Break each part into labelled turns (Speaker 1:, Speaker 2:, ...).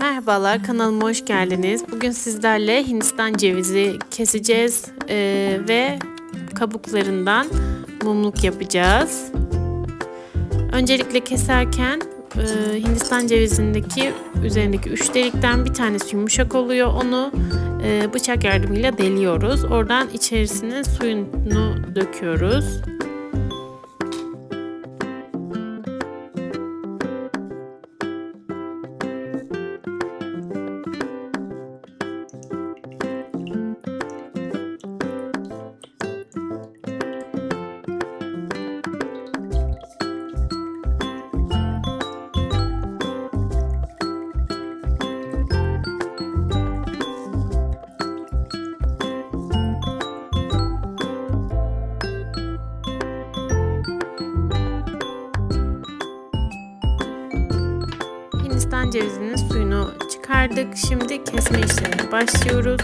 Speaker 1: Merhabalar kanalıma hoş geldiniz. Bugün sizlerle Hindistan cevizi keseceğiz eee, ve kabuklarından mumluk yapacağız. Öncelikle keserken eee, Hindistan cevizindeki üzerindeki üç delikten bir tanesi yumuşak oluyor. Onu eee, bıçak yardımıyla deliyoruz. Oradan içerisine suyunu döküyoruz. Cevizinin suyunu çıkardık. Şimdi kesme işlemine başlıyoruz.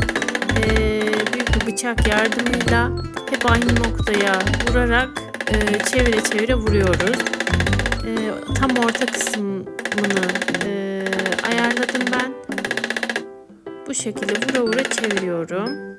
Speaker 1: Ee, büyük bir bıçak yardımıyla hep aynı noktaya vurarak e, çevire çevire vuruyoruz. Ee, tam orta kısmını e, ayarladım ben. Bu şekilde vura vura çeviriyorum.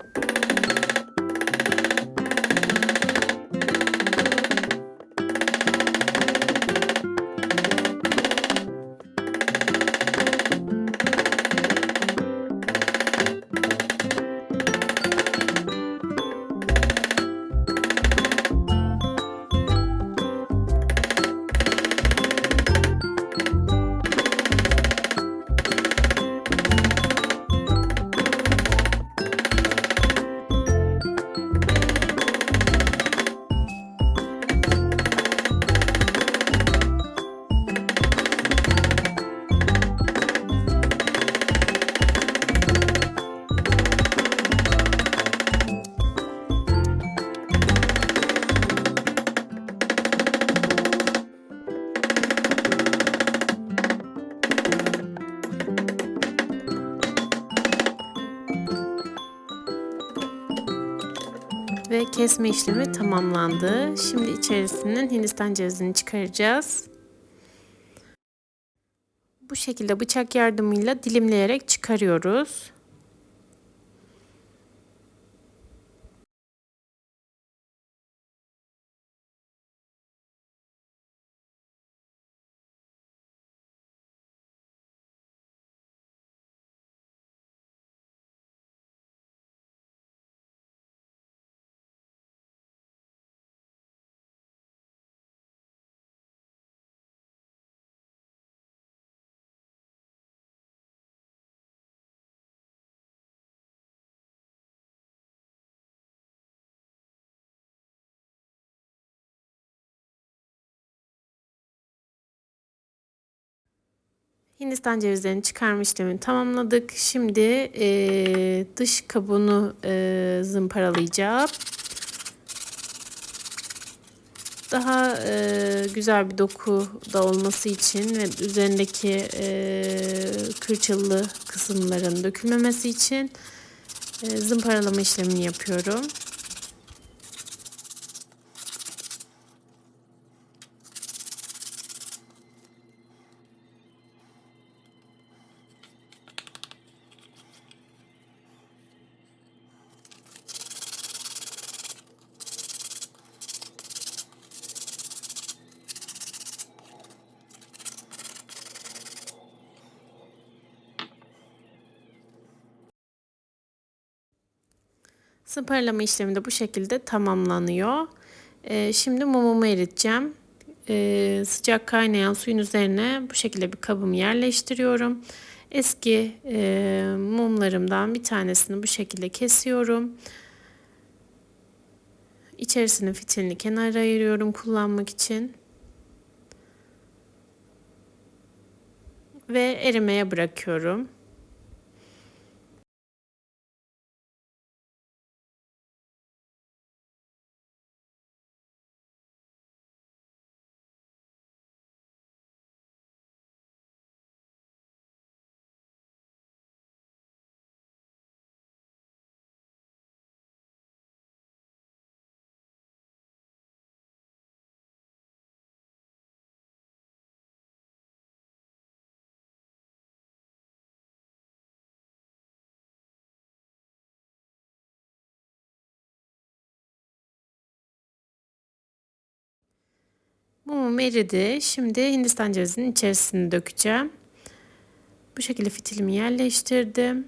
Speaker 1: Ve kesme işlemi tamamlandı. Şimdi içerisinden Hindistan cevizini çıkaracağız. Bu şekilde bıçak yardımıyla dilimleyerek çıkarıyoruz. Hindistan cevizlerini çıkarma işlemini tamamladık. Şimdi e, dış kabuğunu e, zımparalayacağım. Daha e, güzel bir doku da olması için ve üzerindeki e, kırçıllı kısımların dökülmemesi için e, zımparalama işlemini yapıyorum. Sıparlama işlemi de bu şekilde tamamlanıyor. Ee, şimdi mumumu eriteceğim. Ee, sıcak kaynayan suyun üzerine bu şekilde bir kabımı yerleştiriyorum. Eski e, mumlarımdan bir tanesini bu şekilde kesiyorum. İçerisinin fitilini kenara ayırıyorum kullanmak için. Ve erimeye bırakıyorum. Mumum eridi. Şimdi Hindistan cevizinin içerisine dökeceğim. Bu şekilde fitilimi yerleştirdim.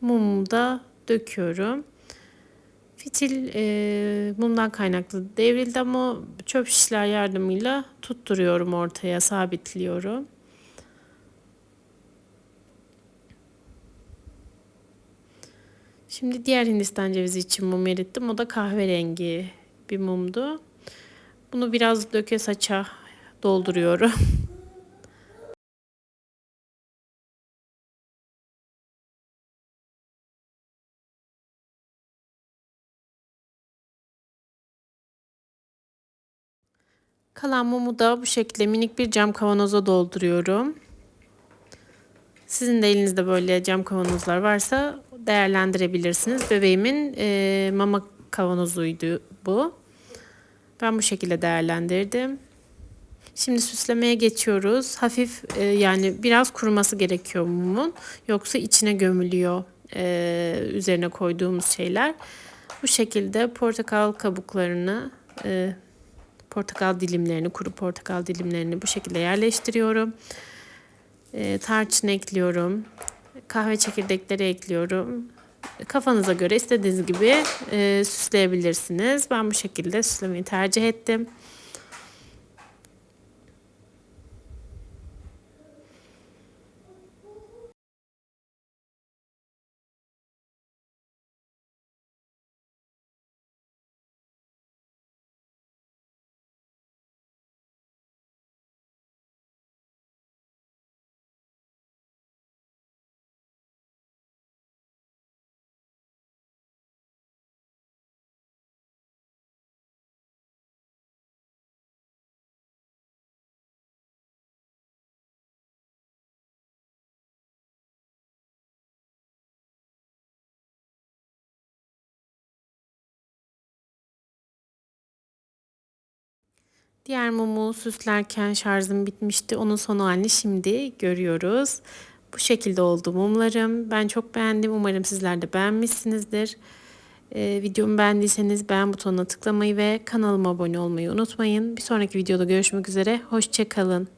Speaker 1: Mumumu da döküyorum. Fitil e, mumdan kaynaklı devrildi ama çöp şişler yardımıyla tutturuyorum ortaya, sabitliyorum. Şimdi diğer Hindistan cevizi için mum erittim. O da kahverengi bir mumdu. Bunu biraz döke saça dolduruyorum. Kalan mumu da bu şekilde minik bir cam kavanoza dolduruyorum. Sizin de elinizde böyle cam kavanozlar varsa değerlendirebilirsiniz. Bebeğimin e, mama kavanozuydu bu. Ben bu şekilde değerlendirdim. Şimdi süslemeye geçiyoruz. Hafif e, yani biraz kuruması gerekiyor mumun. Yoksa içine gömülüyor e, üzerine koyduğumuz şeyler. Bu şekilde portakal kabuklarını, e, portakal dilimlerini, kuru portakal dilimlerini bu şekilde yerleştiriyorum. E, tarçın ekliyorum. Kahve çekirdekleri ekliyorum. Kafanıza göre istediğiniz gibi e, süsleyebilirsiniz. Ben bu şekilde süslemeyi tercih ettim. Diğer mumu süslerken şarjım bitmişti. Onun son halini şimdi görüyoruz. Bu şekilde oldu mumlarım. Ben çok beğendim. Umarım sizler de beğenmişsinizdir. Ee, videomu beğendiyseniz beğen butonuna tıklamayı ve kanalıma abone olmayı unutmayın. Bir sonraki videoda görüşmek üzere. Hoşçakalın.